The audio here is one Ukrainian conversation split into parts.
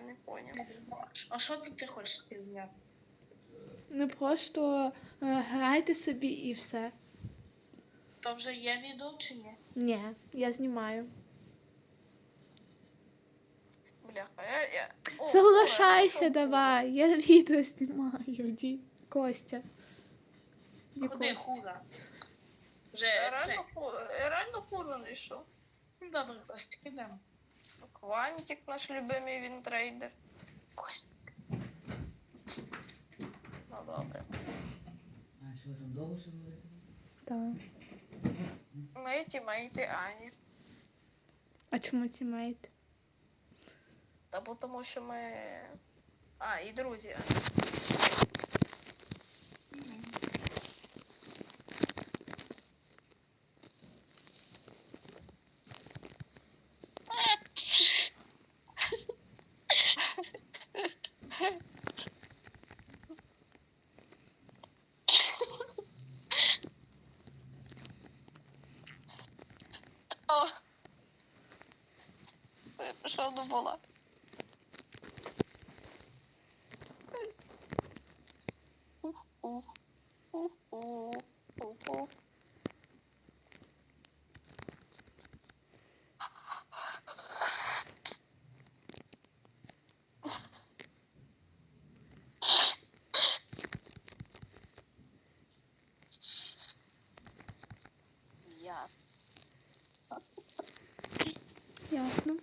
Я не поняв. А що тут ти хочеш зняти? Не просто е, грайте собі і все. То вже є відео чи ні? Ні, я знімаю. Бляха, я. я... О, Соглашайся, Оля, давай. Я відео знімаю, ді. Костя. Ді Куди Костя. хуга? Вже Я це. реально ху- я реально хуру знайшов. Ну, Добре, Костик, ідемо. Квантик наш любимий він трейдер. Костик. Ну добре. А що ви там довго ще говорите? Так. Ми тімейти Ані. А чому тімейт? Та бо тому що ми. А, і друзі. Ані. Я прийшов до була. Я Ясно.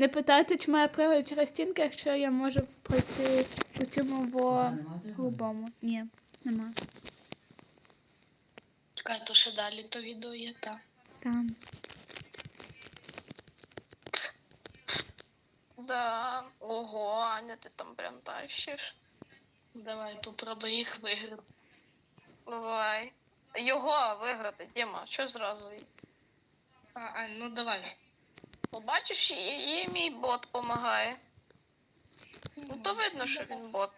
Не питайте, чи має пригоду через стінки, якщо я можу пройти у цьому тебе? голубому. Ні, нема. Чекай, то ще далі то відео є, так. Там. Да. Ого, Аня, ти там прям тащиш. Давай попробуй їх виграти. Давай. Його виграти, Діма, що зразу? А, а, ну давай. Побачиш, і, і мій бот допомагає. Ну то видно, що він бот.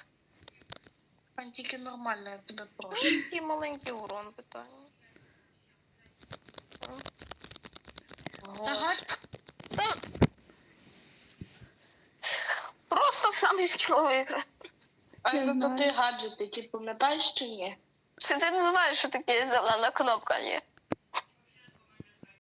А тільки нормально, я тебе прошу. Який маленький урон питання. Ага. Та- Просто самий скіловий гра. А ну то ти гаджети, ти пам'ятаєш чи ні? Чи ти не знаєш, що таке зелена кнопка, ні?